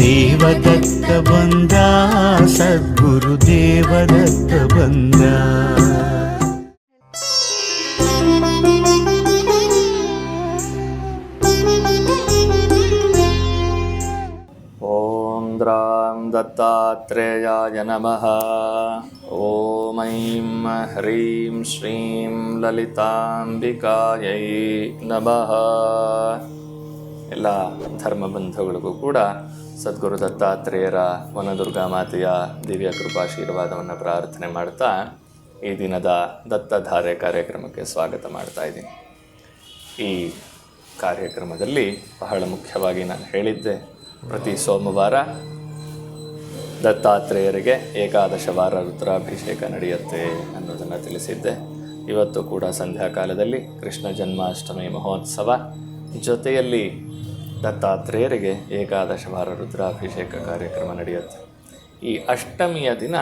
ದೇವದತ್ತ ಬಂದ ಸದ್ಗುರು ದೇವದತ್ತ ಬಂದ ಓಂ ದ್ರಾಂ ದತ್ತಾತ್ರೇಯಾಯ ನಮಃ ಓಂ ಐಂ ಹ್ರೀಂ ಎಲ್ಲ ಧರ್ಮಬಂಧುಗಳಿಗೂ ಕೂಡ ಸದ್ಗುರು ದತ್ತಾತ್ರೇಯರ ವನದುರ್ಗಾ ಮಾತೆಯ ದಿವ್ಯ ಕೃಪಾಶೀರ್ವಾದವನ್ನು ಪ್ರಾರ್ಥನೆ ಮಾಡ್ತಾ ಈ ದಿನದ ದತ್ತಧಾರೆ ಕಾರ್ಯಕ್ರಮಕ್ಕೆ ಸ್ವಾಗತ ಮಾಡ್ತಾ ಇದ್ದೀನಿ. ಈ ಕಾರ್ಯಕ್ರಮದಲ್ಲಿ ಬಹಳ ಮುಖ್ಯವಾಗಿ ನಾನು ಹೇಳಿದ್ದೆ, ಪ್ರತಿ ಸೋಮವಾರ ದತ್ತಾತ್ರೇಯರಿಗೆ ಏಕಾದಶ ವಾರ ರುದ್ರಾಭಿಷೇಕ ನಡೆಯುತ್ತೆ ಅನ್ನೋದನ್ನು ತಿಳಿಸಿದ್ದೆ. ಇವತ್ತು ಕೂಡ ಸಂಧ್ಯಾಕಾಲದಲ್ಲಿ ಕೃಷ್ಣ ಜನ್ಮಾಷ್ಟಮಿ ಮಹೋತ್ಸವ ಜೊತೆಯಲ್ಲಿ ದತ್ತಾತ್ರೇಯರಿಗೆ ಏಕಾದಶ ವಾರ ರುದ್ರಾಭಿಷೇಕ ಕಾರ್ಯಕ್ರಮ ನಡೆಯುತ್ತೆ. ಈ ಅಷ್ಟಮಿಯ ದಿನ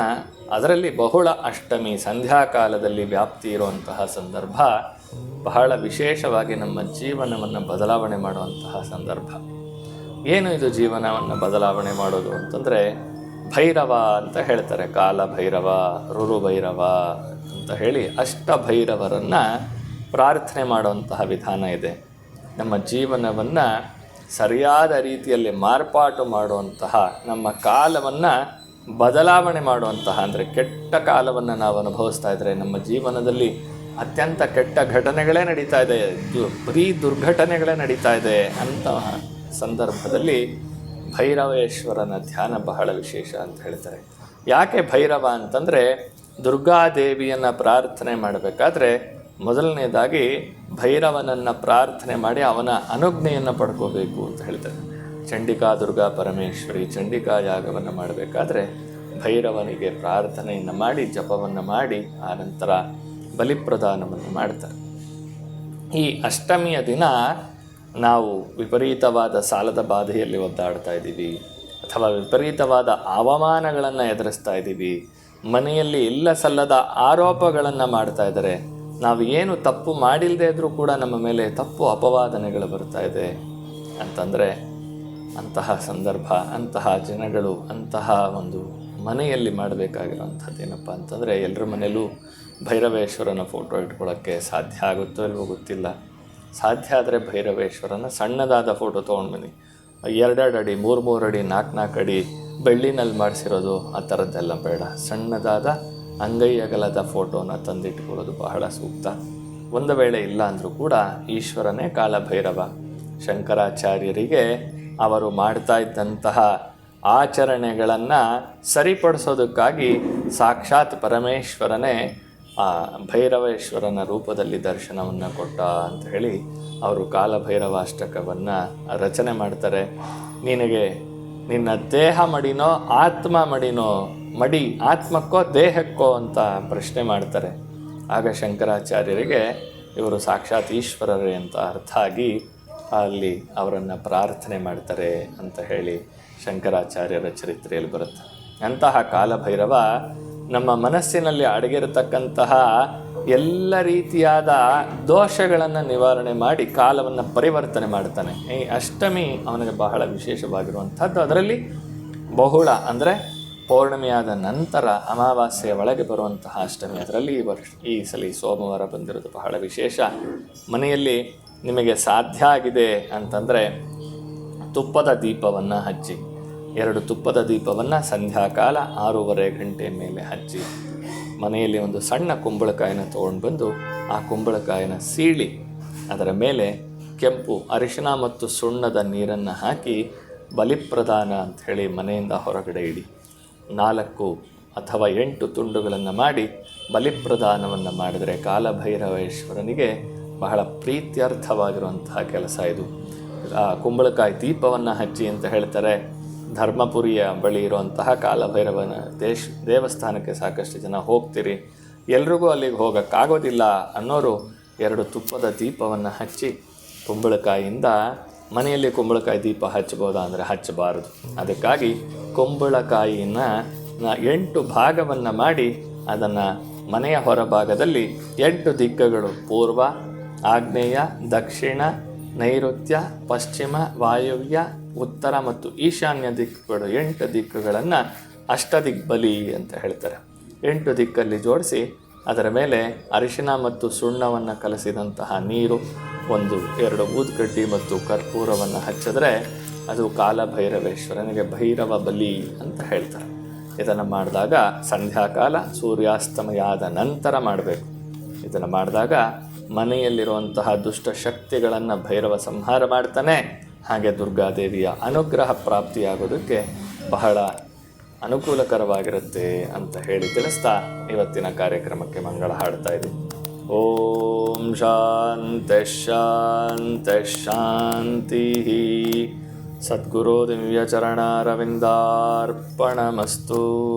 ಅದರಲ್ಲಿ ಬಹುಳ ಅಷ್ಟಮಿ, ಸಂಧ್ಯಾಕಾಲದಲ್ಲಿ ವ್ಯಾಪ್ತಿ ಇರುವಂತಹ ಸಂದರ್ಭ, ಬಹಳ ವಿಶೇಷವಾಗಿ ನಮ್ಮ ಜೀವನವನ್ನು ಬದಲಾವಣೆ ಮಾಡುವಂತಹ ಸಂದರ್ಭ. ಏನು ಇದು ಜೀವನವನ್ನು ಬದಲಾವಣೆ ಮಾಡೋದು ಅಂತಂದರೆ, ಭೈರವ ಅಂತ ಹೇಳ್ತಾರೆ, ಕಾಲ ಭೈರವ ರುರು ಭೈರವ ಅಂತ ಹೇಳಿ ಅಷ್ಟ ಭೈರವರನ್ನು ಪ್ರಾರ್ಥನೆ ಮಾಡುವಂತಹ ವಿಧಾನ ಇದೆ. ನಮ್ಮ ಜೀವನವನ್ನು ಸರಿಯಾದ ರೀತಿಯಲ್ಲಿ ಮಾರ್ಪಾಟು ಮಾಡುವಂತಹ ನಮ್ಮ ಕಾಲವನ್ನು ಬದಲಾವಣೆ ಮಾಡುವಂತಹ ಅಂದರೆ ಕೆಟ್ಟ ಕಾಲವನ್ನು ನಾವು ಅನುಭವಿಸ್ತಾ ಇದ್ದರೆ ನಮ್ಮ ಜೀವನದಲ್ಲಿ ಅತ್ಯಂತ ಕೆಟ್ಟ ಘಟನೆಗಳೇ ನಡೀತಾ ಇದೆ ಬರೀ ದುರ್ಘಟನೆಗಳೇ ನಡೀತಾ ಇದೆ ಅಂತಹ ಸಂದರ್ಭದಲ್ಲಿ ಭೈರವೇಶ್ವರನ ಧ್ಯಾನ ಬಹಳ ವಿಶೇಷ ಅಂತ ಹೇಳ್ತಾರೆ. ಯಾಕೆ ಭೈರವ ಅಂತಂದರೆ ದುರ್ಗಾದೇವಿಯನ್ನು ಪ್ರಾರ್ಥನೆ ಮಾಡಬೇಕಾದ್ರೆ ಮೊದಲನೇದಾಗಿ ಭೈರವನನ್ನು ಪ್ರಾರ್ಥನೆ ಮಾಡಿ ಅವನ ಅನುಜ್ಞೆಯನ್ನು ಪಡ್ಕೋಬೇಕು ಅಂತ ಹೇಳ್ತಾರೆ. ಚಂಡಿಕಾ ದುರ್ಗಾ ಪರಮೇಶ್ವರಿ ಚಂಡಿಕಾ ಯಾಗವನ್ನು ಮಾಡಬೇಕಾದ್ರೆ ಭೈರವನಿಗೆ ಪ್ರಾರ್ಥನೆಯನ್ನು ಮಾಡಿ, ಜಪವನ್ನು ಮಾಡಿ ಆನಂತರ ನಂತರ ಬಲಿಪ್ರದಾನವನ್ನು ಮಾಡ್ತಾರೆ. ಈ ಅಷ್ಟಮಿಯ ದಿನ ನಾವು ವಿಪರೀತವಾದ ಸಾಲದ ಬಾಧೆಯಲ್ಲಿ ಒದ್ದಾಡ್ತಾ ಇದ್ದೀವಿ, ಅಥವಾ ವಿಪರೀತವಾದ ಅವಮಾನಗಳನ್ನು ಎದುರಿಸ್ತಾ ಇದ್ದೀವಿ, ಮನೆಯಲ್ಲಿ ಇಲ್ಲ ಸಲ್ಲದ ಆರೋಪಗಳನ್ನು ಮಾಡ್ತಾ ಇದ್ದಾರೆ. ನಾವು ಏನು ತಪ್ಪು ಮಾಡಿಲ್ಲದೆ ಇದ್ರೂ ಕೂಡ ನಮ್ಮ ಮೇಲೆ ತಪ್ಪು ಅಪವಾದನೆಗಳು ಬರ್ತಾ ಇದೆ ಅಂತಂದರೆ ಅಂತಹ ಸಂದರ್ಭ, ಅಂತಹ ಜನಗಳು, ಅಂತಹ ಒಂದು ಮನೆಯಲ್ಲಿ ಮಾಡಬೇಕಾಗಿರುವಂಥದ್ದು ಏನಪ್ಪ ಅಂತಂದರೆ ಎಲ್ಲರ ಮನೆಯಲ್ಲೂ ಭೈರವೇಶ್ವರನ ಫೋಟೋ ಇಟ್ಕೊಳ್ಳೋಕ್ಕೆ ಸಾಧ್ಯ ಆಗುತ್ತೋ ಇಲ್ವೋ ಗೊತ್ತಿಲ್ಲ. ಸಾಧ್ಯ ಆದರೆ ಭೈರವೇಶ್ವರನ ಸಣ್ಣದಾದ ಫೋಟೋ ತೊಗೊಂಡು ಬನ್ನಿ ಎರಡೆರಡು ಅಡಿ ಮೂರು ಮೂರು ಅಡಿ ನಾಲ್ಕು ನಾಲ್ಕು ಅಡಿ ಬೆಳ್ಳಿನಲ್ಲಿ ಮಾಡಿಸಿರೋದು ಆ ಥರದ್ದೆಲ್ಲ ಬೇಡ. ಸಣ್ಣದಾದ ಅಂಗೈ ಅಗಲದ ಫೋಟೋನ ತಂದಿಟ್ಕೊಳ್ಳೋದು ಬಹಳ ಸೂಕ್ತ. ಒಂದು ವೇಳೆ ಇಲ್ಲ ಅಂದರೂ ಕೂಡ ಈಶ್ವರನೇ ಕಾಲಭೈರವ. ಶಂಕರಾಚಾರ್ಯರಿಗೆ ಅವರು ಮಾಡ್ತಾ ಇದ್ದಂತಹ ಆಚರಣೆಗಳನ್ನು ಸರಿಪಡಿಸೋದಕ್ಕಾಗಿ ಸಾಕ್ಷಾತ್ ಪರಮೇಶ್ವರನೇ ಭೈರವೇಶ್ವರನ ರೂಪದಲ್ಲಿ ದರ್ಶನವನ್ನು ಕೊಟ್ಟ ಅಂತ ಹೇಳಿ ಅವರು ಕಾಲಭೈರವಾಷ್ಟಕವನ್ನು ರಚನೆ ಮಾಡ್ತಾರೆ. ನಿನಗೆ ನಿನ್ನ ದೇಹ ಮಡಿನೋ, ಆತ್ಮ ಮಡಿನೋ ಮಡಿ ಆತ್ಮಕ್ಕೋ ದೇಹಕ್ಕೋ ಅಂತ ಪ್ರಶ್ನೆ ಮಾಡ್ತಾರೆ. ಆಗ ಶಂಕರಾಚಾರ್ಯರಿಗೆ ಇವರು ಸಾಕ್ಷಾತ್ ಈಶ್ವರರೇ ಅಂತ ಅರ್ಥ ಆಗಿ ಅಲ್ಲಿ ಅವರನ್ನು ಪ್ರಾರ್ಥನೆ ಮಾಡ್ತಾರೆ ಅಂತ ಹೇಳಿ ಶಂಕರಾಚಾರ್ಯರ ಚರಿತ್ರೆಯಲ್ಲಿ ಬರುತ್ತೆ. ಅಂತಹ ಕಾಲಭೈರವ ನಮ್ಮ ಮನಸ್ಸಿನಲ್ಲಿ ಅಡಗಿರತಕ್ಕಂತಹ ಎಲ್ಲ ರೀತಿಯಾದ ದೋಷಗಳನ್ನು ನಿವಾರಣೆ ಮಾಡಿ ಕಾಲವನ್ನು ಪರಿವರ್ತನೆ ಮಾಡ್ತಾನೆ. ಈ ಅಷ್ಟಮಿ ಅವನಿಗೆ ಬಹಳ ವಿಶೇಷವಾಗಿರುವಂಥದ್ದು. ಅದರಲ್ಲಿ ಬಹುಳ ಅಂದರೆ ಪೌರ್ಣಿಮೆಯಾದ ನಂತರ ಅಮಾವಾಸ್ಯೆಯ ಒಳಗೆ ಬರುವಂತಹ ಅಷ್ಟಮಿ. ಅದರಲ್ಲಿ ಈ ವರ್ಷ, ಈ ಸಲ ಸೋಮವಾರ ಬಂದಿರೋದು ಬಹಳ ವಿಶೇಷ. ಮನೆಯಲ್ಲಿ ನಿಮಗೆ ಸಾಧ್ಯ ಆಗಿದೆ ಅಂತಂದರೆ ತುಪ್ಪದ ದೀಪವನ್ನು ಹಚ್ಚಿ, ಎರಡು ತುಪ್ಪದ ದೀಪವನ್ನು ಸಂಧ್ಯಾಕಾಲ ಆರೂವರೆ ಗಂಟೆ ಮೇಲೆ ಹಚ್ಚಿ, ಮನೆಯಲ್ಲಿ ಒಂದು ಸಣ್ಣ ಕುಂಬಳಕಾಯಿನ ತೊಗೊಂಡು ಬಂದು ಆ ಕುಂಬಳಕಾಯಿನ ಸೀಳಿ, ಅದರ ಮೇಲೆ ಕೆಂಪು ಅರಿಶಿನ ಮತ್ತು ಸುಣ್ಣದ ನೀರನ್ನು ಹಾಕಿ ಬಲಿಪ್ರದಾನ ಅಂಥೇಳಿ ಮನೆಯಿಂದ ಹೊರಗಡೆ ಇಡಿ. ನಾಲ್ಕು ಅಥವಾ ಎಂಟು ತುಂಡುಗಳನ್ನು ಮಾಡಿ ಬಲಿಪ್ರದಾನವನ್ನು ಮಾಡಿದರೆ ಕಾಲಭೈರವೇಶ್ವರನಿಗೆ ಬಹಳ ಪ್ರೀತ್ಯರ್ಥವಾಗಿರುವಂತಹ ಕೆಲಸ ಇದು. ಕುಂಬಳಕಾಯಿ ದೀಪವನ್ನು ಹಚ್ಚಿ ಅಂತ ಹೇಳ್ತಾರೆ. ಧರ್ಮಪುರಿಯ ಬಳಿ ಇರುವಂತಹ ಕಾಲಭೈರವನ ದೇಶ, ದೇವಸ್ಥಾನಕ್ಕೆ ಸಾಕಷ್ಟು ಜನ ಹೋಗ್ತೀರಿ. ಎಲ್ರಿಗೂ ಅಲ್ಲಿಗೆ ಹೋಗೋಕ್ಕಾಗೋದಿಲ್ಲ ಅನ್ನೋರು ಎರಡು ತುಪ್ಪದ ದೀಪವನ್ನು ಹಚ್ಚಿ ಕುಂಬಳಕಾಯಿಯಿಂದ ಮನೆಯಲ್ಲಿ ಕುಂಬಳಕಾಯಿ ದೀಪ ಹಚ್ಬೋದಾ ಅಂದರೆ ಹಚ್ಚಬಾರದು. ಅದಕ್ಕಾಗಿ ಕುಂಬಳಕಾಯಿನ ಎಂಟು ಭಾಗವನ್ನು ಮಾಡಿ ಅದನ್ನು ಮನೆಯ ಹೊರಭಾಗದಲ್ಲಿ ಎಂಟು ದಿಕ್ಕುಗಳು. ಪೂರ್ವ, ಆಗ್ನೇಯ, ದಕ್ಷಿಣ, ನೈಋತ್ಯ, ಪಶ್ಚಿಮ, ವಾಯುವ್ಯ, ಉತ್ತರ ಮತ್ತು ಈಶಾನ್ಯ ದಿಕ್ಕುಗಳು ಎಂಟು ದಿಕ್ಕುಗಳನ್ನು ಅಷ್ಟದಿಗ್ಬಲಿ ಅಂತ ಹೇಳ್ತಾರೆ. ಎಂಟು ದಿಕ್ಕಲ್ಲಿ ಜೋಡಿಸಿ ಅದರ ಮೇಲೆ ಅರಿಶಿನ ಮತ್ತು ಸುಣ್ಣವನ್ನು ಕಲಸಿದಂತಹ ನೀರು, ಒಂದು, ಎರಡು ಊದ್ಕಡ್ಡಿ ಮತ್ತು ಕರ್ಪೂರವನ್ನು ಹಚ್ಚಿದ್ರೆ ಅದು ಕಾಲಭೈರವೇಶ್ವರನಿಗೆ ಭೈರವ ಬಲಿ ಅಂತ ಹೇಳ್ತಾರೆ. ಇದನ್ನು ಮಾಡಿದಾಗ ಸಂಧ್ಯಾಕಾಲ ಸೂರ್ಯಾಸ್ತಮಯ ಆದ ನಂತರ ಮಾಡಬೇಕು. ಇದನ್ನು ಮಾಡಿದಾಗ ಮನೆಯಲ್ಲಿರುವಂತಹ ದುಷ್ಟ ಶಕ್ತಿಗಳನ್ನು ಭೈರವ ಸಂಹಾರ ಮಾಡ್ತಾನೆ. ಹಾಗೆ ದುರ್ಗಾದೇವಿಯ ಅನುಗ್ರಹ ಪ್ರಾಪ್ತಿಯಾಗೋದಕ್ಕೆ ಬಹಳ ಅನುಕೂಲಕರವಾಗಿರುತ್ತೆ ಅಂತ ಹೇಳಿ ತಿಳಿಸ್ತಾ ಇವತ್ತಿನ ಕಾರ್ಯಕ್ರಮಕ್ಕೆ ಮಂಗಳ ಹಾಡ್ತಾ ಇದ್ದೀನಿ. ಓಂ ಶಾಂತ ಶಾಂತ ಶಾಂತಿ. ಸದ್ಗುರು ದಿವ್ಯಚರಣಾರವಿಂದಾರ್ಪಣಮಸ್ತು